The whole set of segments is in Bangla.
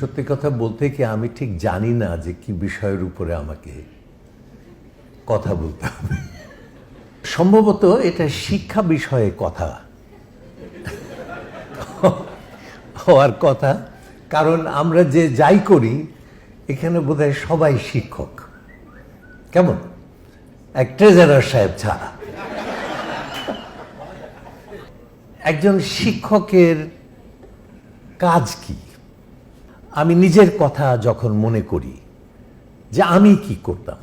সত্যি কথা বলতে কি আমি ঠিক জানি না যে কি বিষয়ের উপরে আমাকে কথা বলতে হবে। সম্ভবত এটা শিক্ষা বিষয়ে কথা। হওয়ার কথা, কারণ আমরা যে যাই করি, এখানে বোধহয় সবাই শিক্ষক। কেমন? এক ট্রেজারার সাহেব ছাড়া। একজন শিক্ষকের কাজ কি? আমি নিজের কথা যখন মনে করি যে আমি কি করতাম,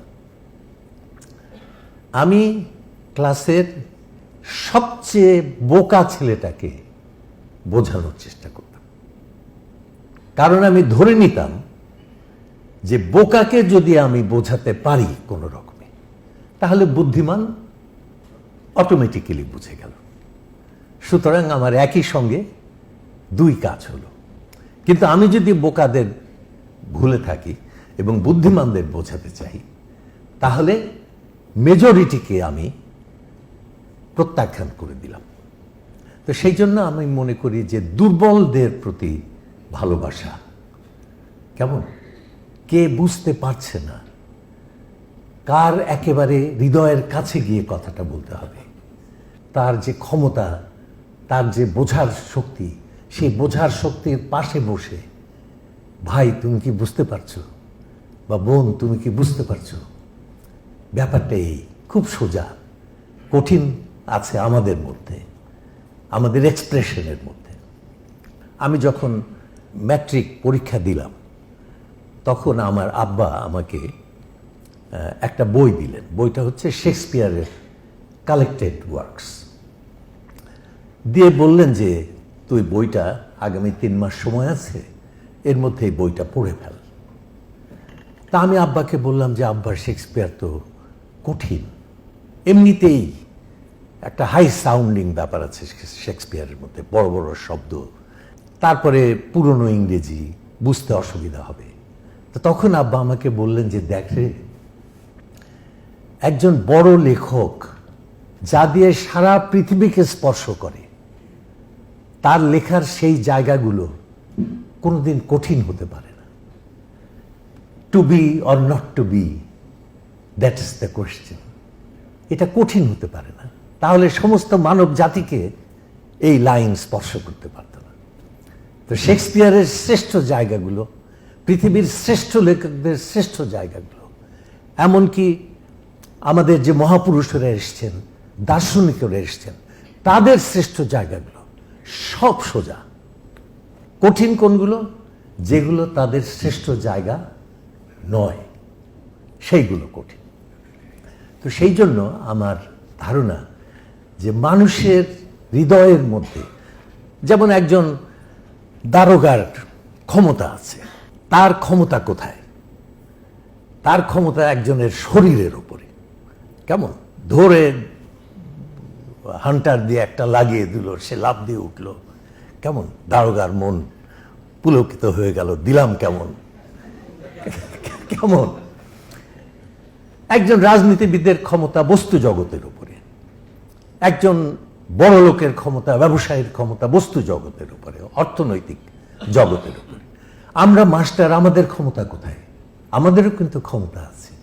আমি ক্লাসের সবচেয়ে বোকা ছেলেটাকে বোঝানোর চেষ্টা করতাম। কারণ আমি ধরে নিতাম যে বোকাকে যদি আমি বোঝাতে পারি কোনো রকমে, তাহলে বুদ্ধিমান অটোমেটিক্যালি বুঝে গেল। সুতরাং আমার একই সঙ্গে দুই কাজ হলো। কিন্তু আমি যদি বোকাদের ভুলে থাকি এবং বুদ্ধিমানদের বোঝাতে চাই, তাহলে মেজরিটিকে আমি প্রত্যাখ্যান করে দিলাম। তো সেই জন্য আমি মনে করি যে দুর্বলদের প্রতি ভালোবাসা কেমন? কে বুঝতে পারছে না কার একেবারে হৃদয়ের কাছে গিয়ে কথাটা বলতে হবে, তার যে ক্ষমতা, তার যে বোঝার শক্তি সেই বোঝার শক্তির পাশে বসে। ভাই, তুমি কি বুঝতে পারছ? বা বোন, তুমি কি বুঝতে পারছ? ব্যাপারটা এই, খুব সোজা। কঠিন আছে আমাদের মধ্যে, আমাদের এক্সপ্রেশনের মধ্যে। আমি যখন ম্যাট্রিক পরীক্ষা দিলাম, তখন আমার আব্বা আমাকে একটা বই দিলেন। বইটা হচ্ছে শেক্সপিয়ারের কালেক্টেড ওয়ার্কস। দিয়ে বললেন যে তুই বইটা আগামী তিন মাস সময় আছে, এর মধ্যে এই বইটা পড়ে ফেল। তা আমি আব্বাকে বললাম যে আব্বার শেক্সপিয়ার তো কঠিন। এমনিতেই একটা হাই সাউন্ডিং ব্যাপার আছে শেক্সপিয়ারের মধ্যে, বড় বড় শব্দ। তারপরে পুরনো ইংরেজি, বুঝতে অসুবিধা হবে। তো তখন আব্বা আমাকে বললেন যে, দেখ রে, একজন বড় লেখক যা দিয়ে সারা পৃথিবীকে স্পর্শ করে তার লেখার সেই জায়গাগুলো কোনোদিন কঠিন হতে পারে না। To be or not to be that is the question এটা কঠিন হতে পারে না। তাহলে সমস্ত মানব জাতিকে এই লাইন স্পর্শ করতে পারত না। তো শেক্সপিয়ারের শ্রেষ্ঠ জায়গাগুলো, পৃথিবীর শ্রেষ্ঠ লেখকদের শ্রেষ্ঠ জায়গাগুলো, এমনকি আমাদের যে মহাপুরুষরা এসছেন, দার্শনিকরা এসছেন, তাদের শ্রেষ্ঠ জায়গাগুলো। সব সোজা। কঠিন কোনগুলো যেগুলো তাদের শ্রেষ্ঠ জায়গা নয়, সেইগুলো কঠিন। তো সেই জন্য আমার ধারণা যে মানুষের হৃদয়ের মধ্যে যেমন একজন দারোগার ক্ষমতা আছে, তার ক্ষমতা কোথায়? তার ক্ষমতা একজনের শরীরের উপরে। কেমন? ধরে হান্টার দিয়ে একটা লাগিয়ে দিল, সে লাভ দিয়ে উঠল। কেমন? দারোগার মন পুলকিত হয়ে গেল, দিলাম কেমন? কেমন? একজন রাজনীতিবিদের ক্ষমতা বস্তু জগতের উপরে। একজন বড় লোকের ক্ষমতা, ব্যবসায়ীর ক্ষমতা বস্তু জগতের উপরে, অর্থনৈতিক জগতের উপরে। আমরা মাস্টার, আমাদের ক্ষমতা কোথায়? আমাদেরও কিন্তু ক্ষমতা আছে।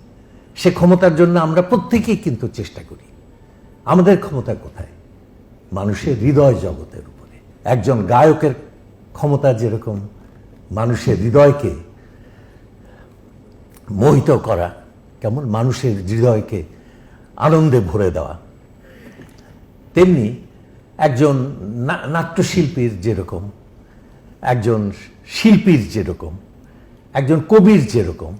সে ক্ষমতার জন্য আমরা প্রত্যেকেই কিন্তু চেষ্টা করি। আমাদের ক্ষমতা কোথায়? মানুষের হৃদয় জগতের উপরে। একজন গায়কের ক্ষমতা যেরকম, মানুষের হৃদয়কে মোহিত করা, কেমন? মানুষের হৃদয়কে আনন্দে ভরে দেওয়া। তেমনি একজন নাট্যশিল্পীর যেরকম, একজন শিল্পীর যেরকম, একজন কবির যেরকম,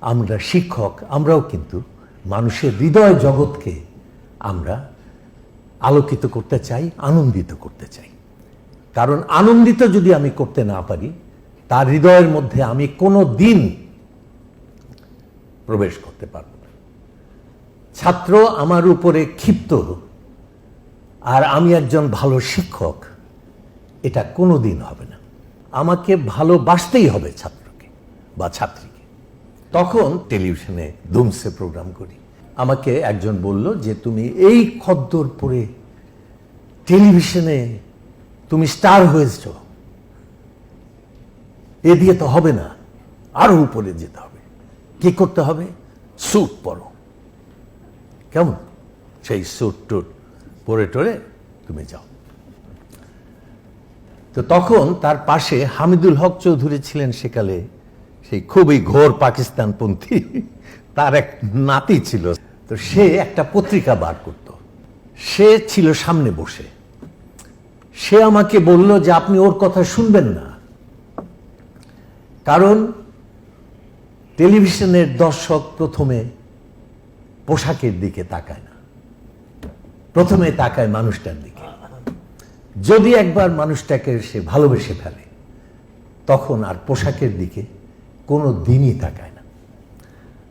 আমরা শিক্ষক, আমরাও কিন্তু মানুষের হৃদয় জগৎকে আমরা আলোকিত করতে চাই, আনন্দিত করতে চাই। কারণ আনন্দিত যদি আমি করতে না পারি, তার হৃদয়ের মধ্যে আমি কোনো দিন প্রবেশ করতে পারব না। ছাত্র আমার উপরে ক্ষিপ্ত আর আমি একজন ভালো শিক্ষক, এটা কোনো দিন হবে না। আমাকে ভালোবাসতেই হবে ছাত্রকে বা ছাত্রীকে। তখন টেলিভিশনে দুমসে প্রোগ্রাম করি। আমাকে একজন বলল যে তুমি এই খদ্দর পরে টেলিভিশনে তুমি স্টার হয়েছ। এ দিয়ে তো হবে না, আরও উপরে যেতে হবে। কি করতে হবে? স্যুট পরো। কেমন? সেই স্যুট টুট পরে টরে তুমি যাও। তো তখন তার পাশে হামিদুল হক চৌধুরী ছিলেন সেকালে, সেই খুবই ঘোর পাকিস্তানপন্থী, তার এক নাতি ছিল। তো সে একটা পত্রিকা বার করত। সে ছিল সামনে বসে। সে আমাকে বলল যে, আপনি ওর কথা শুনবেন না। কারণ টেলিভিশনের দর্শক প্রথমে পোশাকের দিকে তাকায় না। প্রথমে তাকায় মানুষটার দিকে। যদি একবার মানুষটাকে সে ভালোবেসে ফেলে, তখন আর পোশাকের দিকে কোনো দিনই তাকায়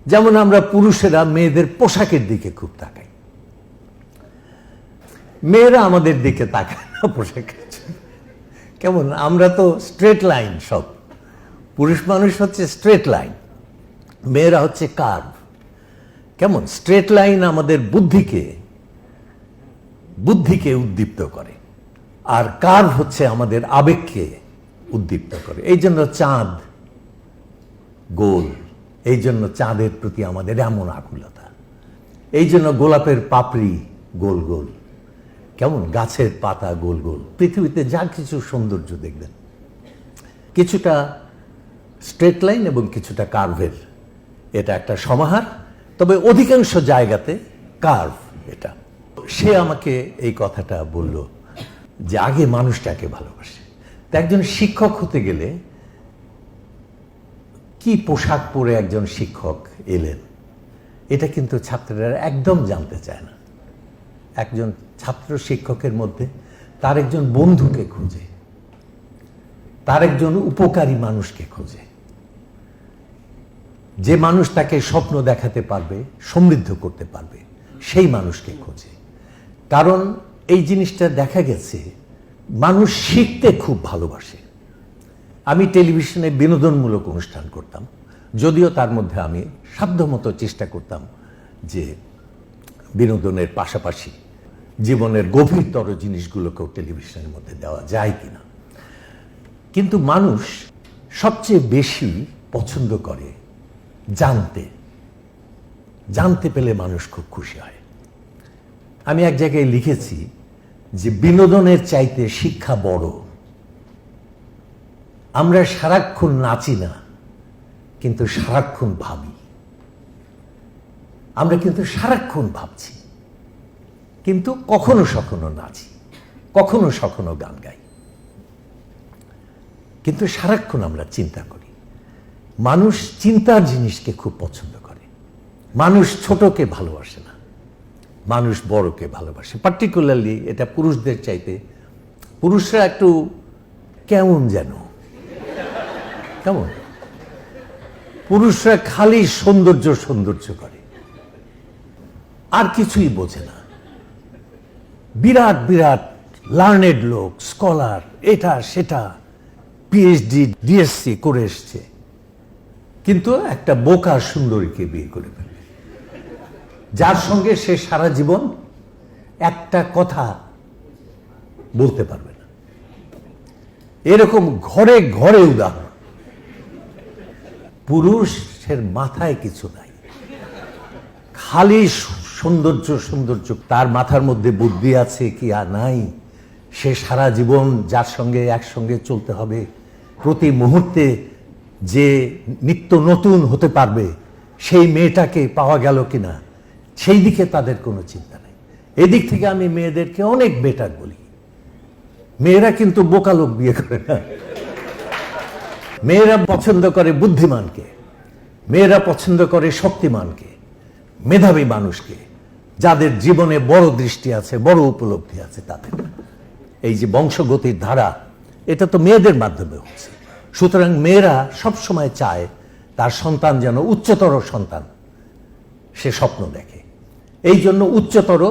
যেমন আমরা পুরুষেরা মেয়েদের পোশাকের দিকে খুব তাকাই। মেয়েরা আমাদের দিকে তাকায় না পোশাকের কেমন? আমরা তো স্ট্রেট লাইন সব। পুরুষ মানুষ হচ্ছে স্ট্রেট লাইন মেয়েরা হচ্ছে কার্ভ কেমন? স্ট্রেট লাইন আমাদের বুদ্ধিকে বুদ্ধিকে উদ্দীপ্ত করে। আর কার্ভ হচ্ছে আমাদের আবেগকে উদ্দীপ্ত করে। এই জন্য চাঁদ, গোল। এই জন্য চাঁদের প্রতি আমাদের এমন আকুলতা। এই জন্য গোলাপের পাপড়ি গোল গোল। কেমন? গাছের পাতা গোল গোল। পৃথিবীতে যা কিছু সৌন্দর্য দেখবেন। কিছুটা স্ট্রেট লাইন এবং কিছুটা কার্ভের। এটা একটা সমাহার, তবে অধিকাংশ জায়গাতে কার্ভ এটা। সে আমাকে এই কথাটা বলল যে আগে মানুষটাকে ভালোবাসে। তো একজন শিক্ষক হতে গেলে কি পোশাক পরে একজন শিক্ষক এলেন? এটা কিন্তু ছাত্ররা একদম জানতে চায় না। একজন ছাত্র শিক্ষকের মধ্যে তার একজন বন্ধুকে খুঁজে তার একজন উপকারী মানুষকে খোঁজে। যে মানুষ তাকে স্বপ্ন দেখাতে পারবে, সমৃদ্ধ করতে পারবে, সেই মানুষকে খোঁজে। কারণ এই জিনিসটা দেখা গেছে, মানুষ শিখতে খুব ভালোবাসে। আমি টেলিভিশনে বিনোদনমূলক অনুষ্ঠান করতাম, যদিও তার মধ্যে আমি সাধ্যমতো চেষ্টা করতাম যে বিনোদনের পাশাপাশি জীবনের গভীরতর জিনিসগুলোকেও টেলিভিশনের মধ্যে দেওয়া যায় কিনা। কিন্তু মানুষ সবচেয়ে বেশি পছন্দ করে জানতে। জানতে পেলে মানুষ খুব খুশি হয়। আমি এক জায়গায় লিখেছি যে বিনোদনের চাইতে শিক্ষা বড়। আমরা সারাক্ষণ নাচি না, কিন্তু সারাক্ষণ ভাবি। আমরা কিন্তু সারাক্ষণ ভাবছি, কিন্তু কখনো সখনো নাচি, কখনো সখনো গান গাই। কিন্তু সারাক্ষণ আমরা চিন্তা করি। মানুষ চিন্তার জিনিসকে খুব পছন্দ করে। মানুষ ছোটকে ভালোবাসে না, মানুষ বড়কে ভালোবাসে। পার্টিকুলারলি এটা পুরুষদের চাইতে, পুরুষরা একটু কেমন যেন কেমন? পুরুষরা খালি সৌন্দর্য সৌন্দর্য করে। আর কিছুই বোঝে না। বিরাট বিরাট লার্নেড লোক স্কলার এটা, সেটা পিএইচডি ডিএসসি করে এসছে। কিন্তু একটা বোকা সুন্দরীকে বিয়ে করে ফেলে যার সঙ্গে সে সারা জীবন একটা কথা বলতে পারবে না। এরকম ঘরে ঘরে উদাহরণ। পুরুষের মাথায় কিছু নাই। খালি সৌন্দর্য সৌন্দর্য। তার মাথার মধ্যে বুদ্ধি আছে কি আর নাই? সে সারা জীবন যার সঙ্গে একসঙ্গে চলতে হবে। প্রতি মুহূর্তে যে নিত্য নতুন হতে পারবে, সেই মেয়েটাকে পাওয়া গেল কিনা, সেই দিকে তাদের কোনো চিন্তা নেই। এদিক থেকে আমি মেয়েদেরকে অনেক বেটার বলি। মেয়েরা কিন্তু বোকা লোক বিয়ে করে না। মেয়েরা পছন্দ করে বুদ্ধিমানকে, মেয়েরা পছন্দ করে শক্তিমানকে, মেধাবী মানুষকে, যাদের জীবনে বড় দৃষ্টি আছে, বড় উপলব্ধি আছে তাদের। এই যে বংশগতির ধারা, এটা তো মেয়েদের মাধ্যমে হচ্ছে। সুতরাং মেয়েরা সবসময় চায় তার সন্তান যেন উচ্চতর সন্তান সে স্বপ্ন দেখে। এই জন্য উচ্চতর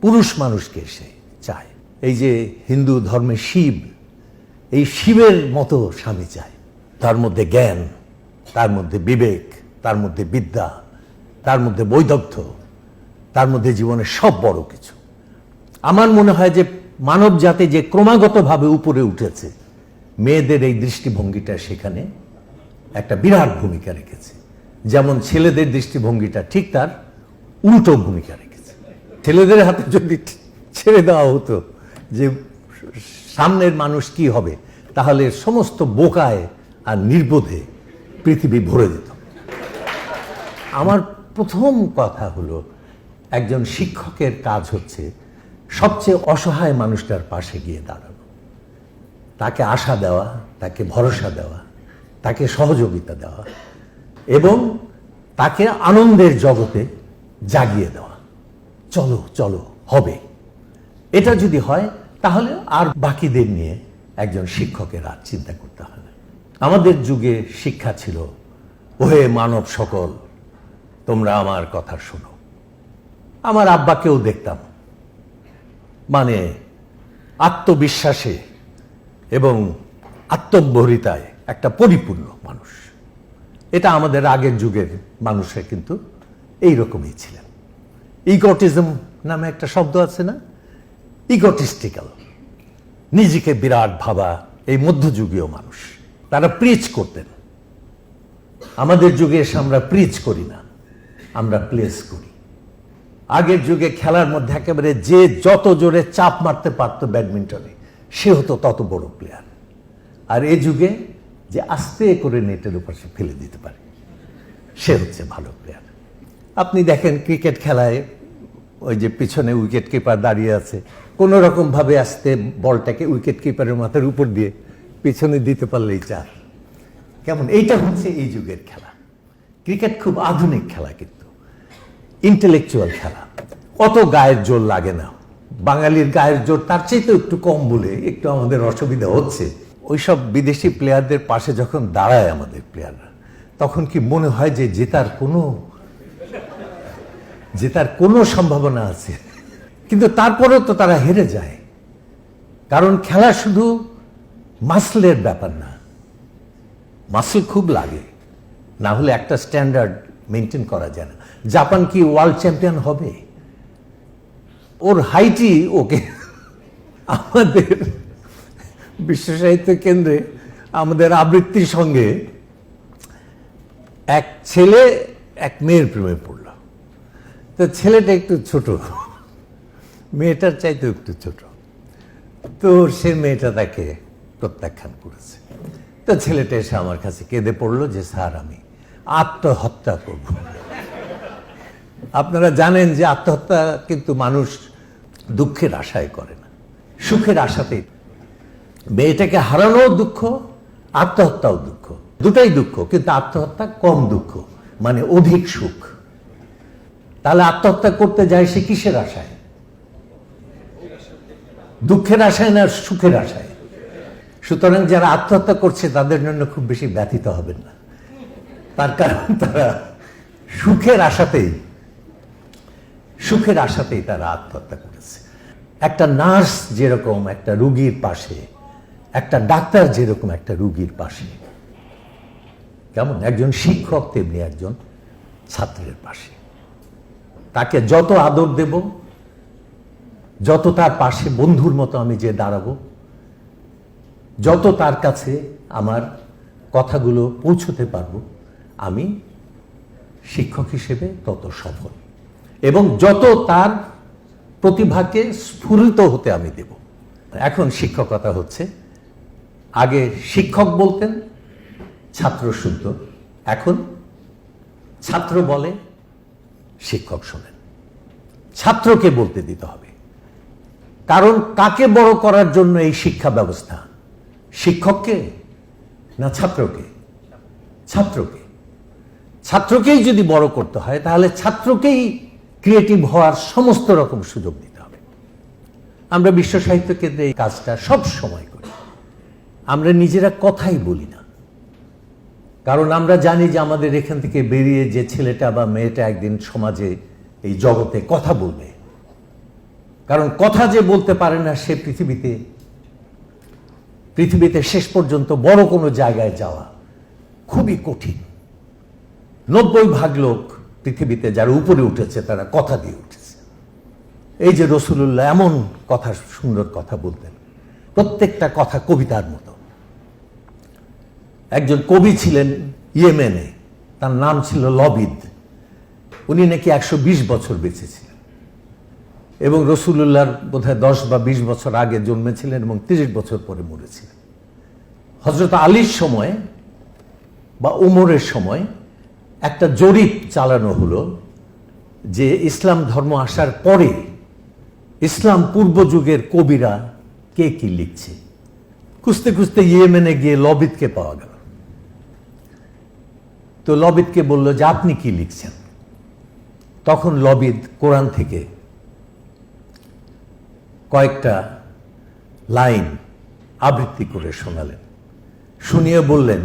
পুরুষ মানুষকে সে চায়। এই যে হিন্দু ধর্মে শিব, এই শিবের মতো স্বামী চায়। তার মধ্যে জ্ঞান, তার মধ্যে বিবেক, তার মধ্যে বিদ্যা, তার মধ্যে বৈদগ্ধ, তার মধ্যে জীবনের সব বড় কিছু। আমার মনে হয় যে মানব জাতি যে ক্রমাগতভাবে উপরে উঠেছে, মেয়েদের এই দৃষ্টিভঙ্গিটা সেখানে একটা বিরাট ভূমিকা রেখেছে। যেমন ছেলেদের দৃষ্টিভঙ্গিটা ঠিক তার উল্টো ভূমিকা রেখেছে। ছেলেদের হাতে যদি ছেড়ে দেওয়া হতো যে সামনের মানুষ কি হবে, তাহলে সমস্ত বোকায় আর নির্বোধে পৃথিবী ভরে যেত। আমার প্রথম কথা হলো, একজন শিক্ষকের কাজ হচ্ছে সবচেয়ে অসহায় মানুষটার পাশে গিয়ে দাঁড়ানো। তাকে আশা দেওয়া, তাকে ভরসা দেওয়া, তাকে সহযোগিতা দেওয়া এবং তাকে আনন্দের জগতে জাগিয়ে দেওয়া। চলো চলো, হবে। এটা যদি হয়, তাহলে আর বাকিদের নিয়ে একজন শিক্ষকের আর চিন্তা করতে না। আমাদের যুগে শিক্ষা ছিল, ওহে মানব সকল, তোমরা আমার কথা শোনো। আমার আব্বাকেও দেখতাম। মানে আত্মবিশ্বাসে এবং আত্মম্বরিতায় একটা পরিপূর্ণ মানুষ। এটা আমাদের আগের যুগের মানুষরা কিন্তু এই রকমই ছিলেন। ইগোটিজম নামে একটা শব্দ আছে না? ইগোটিস্টিক্যাল। নিজেকে বিরাট ভাবা, এই মধ্যযুগীয় মানুষ। তারা প্রিচ করতেন। আমাদের যুগে এসে আমরা প্রিচ করি না, আমরা প্লেস করি। আগের যুগে খেলার মধ্যে একেবারে যে যত জোরে চাপ মারতে পারত ব্যাডমিন্টনে, সে হতো তত বড় প্লেয়ার আর এ যুগে যে আস্তে করে নেটের উপর সে ফেলে দিতে পারে, সে হচ্ছে ভালো প্লেয়ার আপনি দেখেন ক্রিকেট খেলায় ওই যে পিছনে উইকেট কিপার দাঁড়িয়ে আছে, কোনো রকমভাবে আসতে বলটাকে উইকেট কিপারের মাথার উপর দিয়ে পিছনে দিতে পারলেই চার। কেমন? এইটা হচ্ছে এই যুগের খেলা। ক্রিকেট খুব আধুনিক খেলা কিন্তু। ইন্টেলেকচুয়াল খেলা। অত গায়ের জোর লাগে না। বাঙালির গায়ের জোর তার চেয়ে তো একটু কম বলে একটু আমাদের অসুবিধা হচ্ছে। ওইসব বিদেশি প্লেয়ারদের পাশে যখন দাঁড়ায় আমাদের প্লেয়াররা তখন কি মনে হয় যে জেতার কোনো জেতার কোনো সম্ভাবনা আছে? কিন্তু তারপরেও তো তারা হেরে যায়। কারণ খেলা শুধু মাসলের ব্যাপার না। মাসল খুব লাগে। না হলে একটা স্ট্যান্ডার্ড মেনটেন করা যায় না। জাপান কি ওয়ার্ল্ড চ্যাম্পিয়ন হবে? ওর হাইটই ওকে। আমাদের বিশ্ব সাহিত্য কেন্দ্রে, আমাদের আবৃত্তির সঙ্গে এক ছেলে, এক মেয়ের প্রেমে পড়ল। তো ছেলেটা একটু ছোট। মেয়েটার চাইতে একটু ছোট। তো সে মেয়েটা তাকে প্রত্যাখ্যান করেছে। তো ছেলেটা এসে আমার কাছে কেঁদে পড়ল যে, স্যার, আমি আত্মহত্যা করব। আপনারা জানেন যে আত্মহত্যা কিন্তু মানুষ দুঃখের আশায় করে না। সুখের আশাতেই মেয়েটাকে হারানোও দুঃখ, আত্মহত্যাও দুঃখ। দুটাই দুঃখ, কিন্তু আত্মহত্যা কম দুঃখ মানে অধিক সুখ। তাহলে আত্মহত্যা করতে যায় সে কিসের আশায়? দুঃখের আশায় না সুখের আশায়? সুতরাং যারা আত্মহত্যা করছে, তাদের জন্য খুব বেশি ব্যথিত হবেন না। তার কারণ তারা সুখের আশাতেই সুখের আশাতেই তারা আত্মহত্যা করেছে। একটা নার্স যেরকম একটা রুগীর পাশে, একটা ডাক্তার যেরকম একটা রুগীর পাশে, কেমন? একজন শিক্ষক, তেমনি একজন ছাত্রের পাশে। তাকে যত আদর দেব, যত তার পাশে বন্ধুর মতো আমি যে দাঁড়াবো যত তার কাছে আমার কথাগুলো পৌঁছতে পারব, আমি শিক্ষক হিসেবে তত সফল। এবং যত তার প্রতিভাকে স্ফুরিত হতে আমি দেব। এখন শিক্ষকতা হচ্ছে, আগে শিক্ষক বলতেন, ছাত্র শুনত। এখন ছাত্র বলে, শিক্ষক শোনেন। ছাত্রকে বলতে দিতে হবে। কারণ কাকে বড় করার জন্য এই শিক্ষা ব্যবস্থা? শিক্ষককে না ছাত্রকে? ছাত্রকে। ছাত্রকেই যদি বড় করতে হয়, তাহলে ছাত্রকেই ক্রিয়েটিভ হওয়ার সমস্ত রকম সুযোগ দিতে হবে। আমরা বিশ্ব সাহিত্য কেন্দ্রে এই কাজটা সব সময় করি। আমরা নিজেরা কথাই বলি না। কারণ আমরা জানি যে আমাদের এখান থেকে বেরিয়ে যে ছেলেটা বা মেয়েটা একদিন সমাজে এই জগতে কথা বলবে। কারণ কথা যে বলতে পারে না সে পৃথিবীতে পৃথিবীতে শেষ পর্যন্ত বড় কোনো জায়গায় যাওয়া খুবই কঠিন। নব্বই ভাগ লোক পৃথিবীতে যারা উপরে উঠেছে, তারা কথা দিয়ে উঠেছে। এই যে রসুল্লাহ এমন কথা, সুন্দর কথা বলতেন। প্রত্যেকটা কথা কবিতার মতো। একজন কবি ছিলেন ইয়েমেনে, তার নাম ছিল লবিদ। উনি নাকি একশো বিশ বছর বেঁচেছিলেন এবং রসুল্লাহর বোধহয় দশ বা বিশ বছর আগে জন্মেছিলেন এবং তিরিশ বছর পরে মরেছিলেন। হজরত আলীর সময় বা উমরের সময় একটা জরিপ চালানো হলো যে ইসলাম ধর্ম আসার পরে ইসলাম পূর্ব যুগের কবিরা কে কি লিখছে? খুঁজতে খুঁজতে ইয়েমেনে গিয়ে লবিদকে পাওয়া গেল। তো লবিদকে বলল যে, আপনি কি লিখছেন? তখন লবিদ কোরআন থেকে কয়েকটা লাইন আবৃত্তি করে শোনালেন। শুনিয়ে বললেন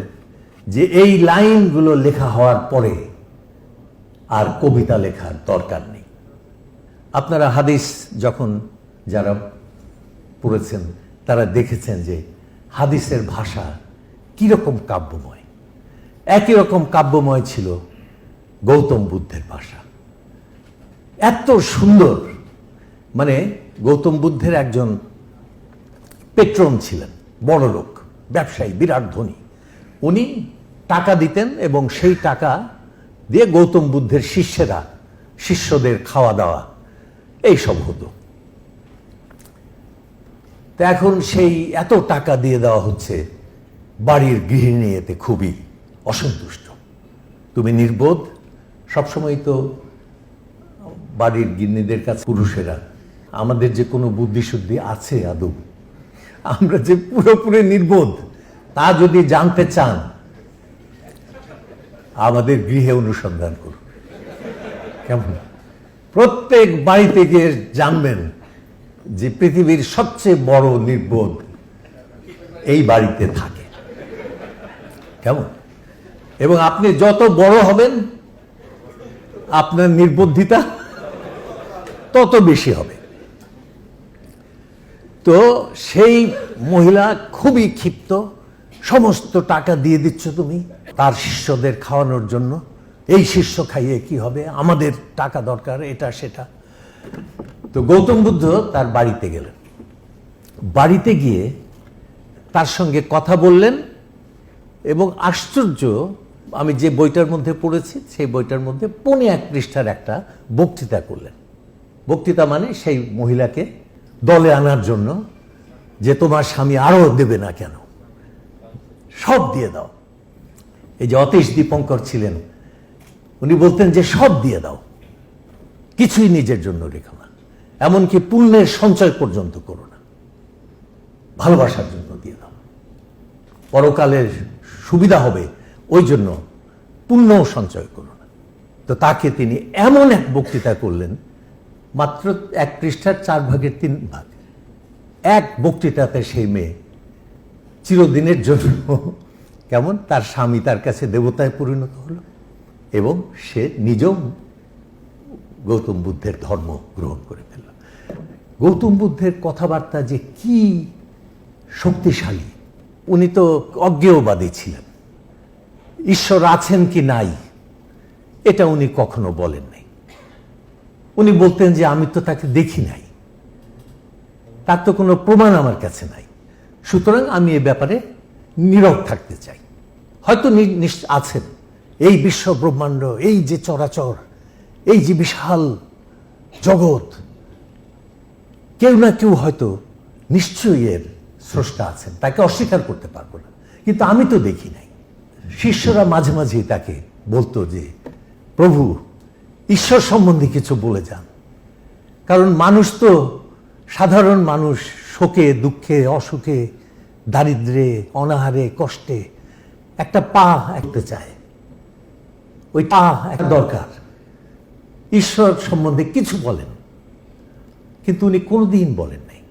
যে এই লাইনগুলো লেখা হওয়ার পরে আর কবিতা লেখার দরকার নেই। আপনারা হাদিস যখন যারা পড়েছেন, তারা দেখেছেন যে হাদিসের ভাষা কীরকম কাব্যময়। একই রকম কাব্যময় ছিল গৌতম বুদ্ধের ভাষা। এত সুন্দর মানে গৌতম বুদ্ধের একজন পেট্রন ছিলেন, বড় লোক, ব্যবসায়ী, বিরাট ধনী। উনি টাকা দিতেন এবং সেই টাকা দিয়ে গৌতম বুদ্ধের শিষ্যেরা, শিষ্যদের খাওয়া দাওয়া, এইসব হতো। তো এখন সেই এত টাকা দিয়ে দেওয়া হচ্ছে, বাড়ির গৃহিণী এতে খুবই অসন্তুষ্ট। তুমি নির্বোধ, সবসময় তো বাড়ির গিন্নিদের কাছে পুরুষেরা আমাদের যে কোনো বুদ্ধিশুদ্ধি আছে, আদৌ? আমরা যে পুরোপুরি নির্বোধ, তা যদি জানতে চান, আমাদের গৃহে অনুসন্ধান করুন। কেমন? প্রত্যেক বাড়িতে গিয়ে জানবেন যে পৃথিবীর সবচেয়ে বড় নির্বোধ এই বাড়িতে থাকে। কেমন? এবং আপনি যত বড় হবেন, আপনার নির্বুদ্ধিতা তত বেশি হবে। তো সেই মহিলা খুবই ক্ষিপ্ত, সমস্ত টাকা দিয়ে দিচ্ছ তুমি, তার শিষ্যদের খাওয়ানোর জন্য। এই শিষ্য খাইয়ে কি হবে? আমাদের টাকা দরকার, এটা, সেটা। তো গৌতম বুদ্ধ তার বাড়িতে গেলেন। বাড়িতে গিয়ে তার সঙ্গে কথা বললেন এবং আশ্চর্য, আমি যে বইটার মধ্যে পড়েছি, সেই বইটার মধ্যে পনে এক পৃষ্ঠার একটা বক্তৃতা করলেন। বক্তৃতা মানে সেই মহিলাকে দলে আনার জন্য যে তোমার স্বামী আরও দেবে না কেন? সব দিয়ে দাও। এই যে অতীশ দীপঙ্কর ছিলেন, উনি বলতেন যে সব দিয়ে দাও। কিছুই নিজের জন্য রেখো না। এমনকি পুণ্যের সঞ্চয় পর্যন্ত করো না। ভালোবাসার জন্য দিয়ে দাও। পরকালের সুবিধা হবে, ওই জন্য পুণ্যও সঞ্চয় করো না। তো তাকে তিনি এমন এক বক্তৃতা করলেন মাত্র এক পৃষ্ঠার চার ভাগের তিন ভাগ। এক বক্তৃতাতে সেই মেয়ে চিরদিনের জন্য কেমন তার স্বামী তার কাছে দেবতায় পরিণত হলো এবং সে নিজেও গৌতম বুদ্ধের ধর্ম গ্রহণ করে ফেলল। গৌতম বুদ্ধের কথাবার্তা যে কি শক্তিশালী, উনি তো অজ্ঞেয়বাদী ছিলেন। ঈশ্বর আছেন কি নাই, এটা উনি কখনো বলেন নাই উনি বলতেন যে, আমি তো তাকে দেখি নাই। তার তো কোনো প্রমাণ আমার কাছে নাই। সুতরাং আমি এ ব্যাপারে নীরব থাকতে চাই। হয়তো আছেন। এই বিশ্ব ব্রহ্মাণ্ড, এই যে চরাচর, এই যে বিশাল জগৎ, কেউ না কেউ হয়তো নিশ্চয়ই এর স্রষ্টা আছেন। তাকে অস্বীকার করতে পারব না। কিন্তু আমি তো দেখি নাই। শিষ্যরা মাঝে মাঝেই তাকে বলতো যে, প্রভু ঈশ্বর সম্বন্ধে কিছু বলে যান। কারণ মানুষ তো সাধারণ মানুষ, শোকে, দুঃখে, অসুখে, দারিদ্রে, অনাহারে, কষ্টে, একটা পা একটা চায়। ওই পা একটা দরকার। ঈশ্বর সম্বন্ধে কিছু বলেন, কিন্তু উনি কোনোদিন বলেন নাই।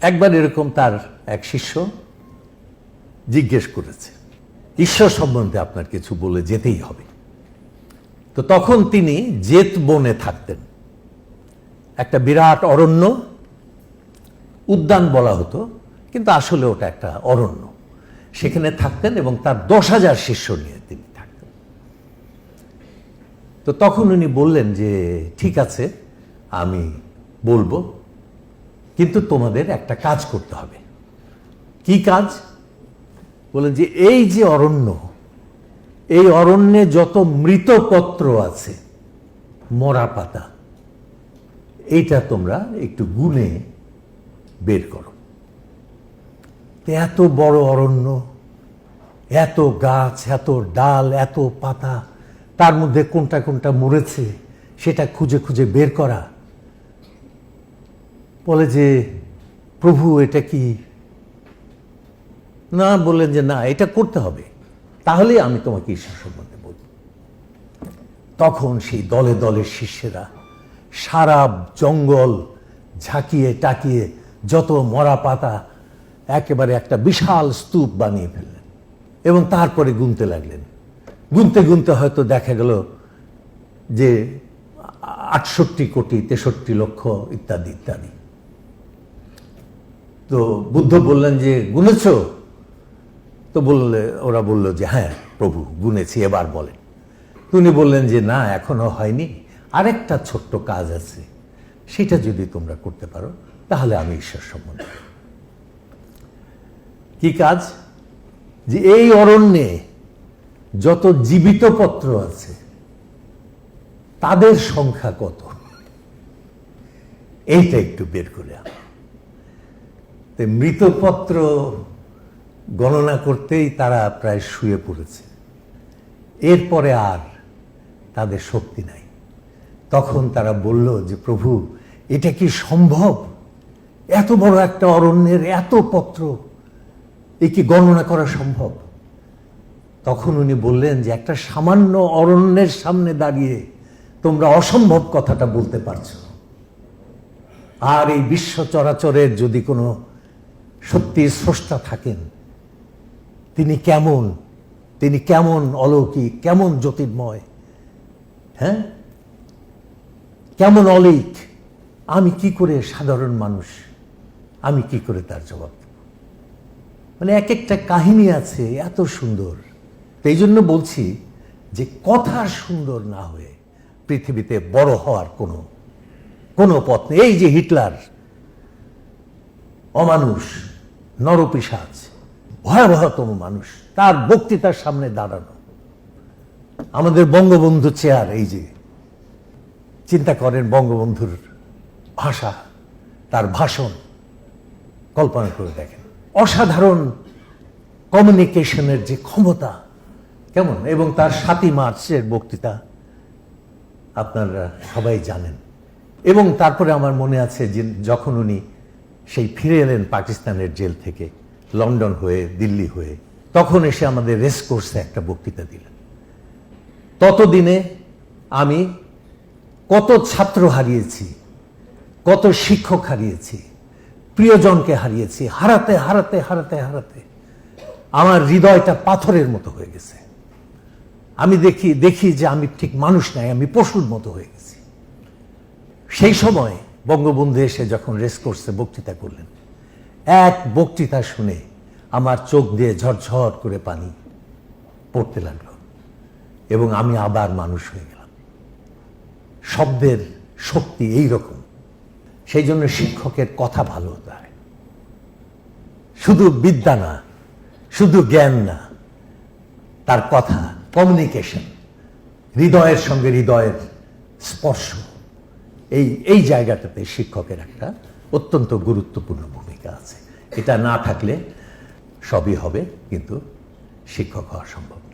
একবার এরকম তার এক শিষ্য জিজ্ঞেস করেছে, ঈশ্বর সম্বন্ধে আপনার কিছু বলে যেতেই হবে। তো তখন তিনি জেত বনে থাকতেন। একটা বিরাট অরণ্য উদ্যান বলা হতো, কিন্তু আসলে ওটা একটা অরণ্য। সেখানে থাকতেন এবং তার দশ হাজার শিষ্য নিয়ে তিনি থাকতেন। তো তখন উনি বললেন যে, ঠিক আছে, আমি বলব, কিন্তু তোমাদের একটা কাজ করতে হবে। কি কাজ? বলেন যে, এই যে অরণ্য এই অরণ্যে যত মৃতপত্র আছে মরা পাতা এইটা তোমরা একটু গুনে বের করো। এত বড় অরণ্য, এত গাছ, এত ডাল, এত পাতা, তার মধ্যে কোনটা কোনটা মরেছে, সেটা খুঁজে খুঁজে বের করা। বলে যে, প্রভু, এটা কি? না বললেন যে, না, এটা করতে হবে। তাহলেই আমি তোমাকে ঈশ্বর সম্বন্ধে বলব। তখন সেই দলে দলে শিষ্যেরা সারা জঙ্গল ঝাঁকিয়ে টাকিয়ে যত মরা পাতা একেবারে একটা বিশাল স্তূপ বানিয়ে ফেললেন এবং তারপরে গুনতে লাগলেন। গুনতে গুনতে হয়তো দেখা গেল যে আটষট্টি কোটি, তেষট্টি লক্ষ ইত্যাদি ইত্যাদি। তো বুদ্ধ বললেন যে, গুনেছ? তো বললে, ওরা বলল যে হ্যাঁ প্রভু, গুনেছি, এবার বলেন। উনি বললেন যে, না, এখনও হয়নি। আরেকটা ছোট্ট কাজ আছে। সেটা যদি তোমরা করতে পারো, তাহলে আমি ঈশ্বর সম্বন্ধে কি কাজ? যে এই অরণ্যে যত জীবিত পত্র আছে, তাদের সংখ্যা কত? এইটা একটু বের করে মৃতপত্র গণনা করতেই তারা প্রায় শুয়ে পড়েছে। এরপরে আর তাদের শক্তি নাই। তখন তারা বলল যে, প্রভু, এটা কি সম্ভব? এত বড় একটা অরণ্যের এত পত্র, এ কি গণনা করা সম্ভব? তখন উনি বললেন যে, একটা সামান্য অরণ্যের সামনে দাঁড়িয়ে তোমরা অসম্ভব কথাটা বলতে পারছ। আর এই বিশ্ব চরাচরের যদি কোনো সত্যি স্রষ্টা থাকেন তিনি কেমন? তিনি কেমন অলৌকিক? কেমন জ্যোতির্ময়? হ্যাঁ? কেমন অলিক? আমি কি করে সাধারণ মানুষ? আমি কি করে তার জবাব মানে এক একটা কাহিনী আছে, এত সুন্দর। তো এই জন্য বলছি যে কথা সুন্দর না হয়ে পৃথিবীতে বড় হওয়ার কোনো কোনো পথ নেই। এই যে হিটলার, অমানুষ নরপিসাজ ভয়াবহতম মানুষ। তার বক্তৃতার সামনে দাঁড়ানো। আমাদের বঙ্গবন্ধু চেয়ার এই যে, চিন্তা করেন বঙ্গবন্ধুর ভাষা, তার ভাষণ, কল্পনা করে দেখেন। অসাধারণ কমিউনিকেশনের যে ক্ষমতা, কেমন? এবং তার সাতই মার্চের বক্তৃতা আপনারা সবাই জানেন। এবং তারপরে আমার মনে আছে যে যখন উনি সেই ফিরে এলেন পাকিস্তানের জেল থেকে লন্ডন হয়ে, দিল্লি হয়ে, তখন এসে আমাদের রেস কোর্সে একটা বক্তৃতা দিলেন। ততদিনে আমি কত ছাত্র হারিয়েছি, কত শিক্ষক হারিয়েছি, প্রিয়জনকে হারিয়েছি, হারাতে হারাতে হারাতে হারাতে আমার হৃদয়টা পাথরের মতো হয়ে গেছে। আমি দেখি দেখি যে আমি ঠিক মানুষ নাই, আমি পশুর মতো হয়ে গেছি। সেই সময় বঙ্গবন্ধু এসে যখন রেস কোর্সে বক্তৃতা করলেন এক বক্তৃতা শুনে আমার চোখ দিয়ে ঝরঝর করে পানি পড়তে লাগল এবং আমি আবার মানুষ হয়ে গেলাম। শব্দের শক্তি এই রকম সেই জন্য শিক্ষকের কথা ভালো হতে হয় শুধু বিদ্যা না, শুধু জ্ঞান না, তার কথা কমিউনিকেশন হৃদয়ের সঙ্গে হৃদয়ের স্পর্শ, এই এই জায়গাটাতে শিক্ষকের একটা অত্যন্ত গুরুত্বপূর্ণ ভূমিকা। আছে। এটা না থাকলে সবই হবে কিন্তু শিক্ষক হওয়া সম্ভব।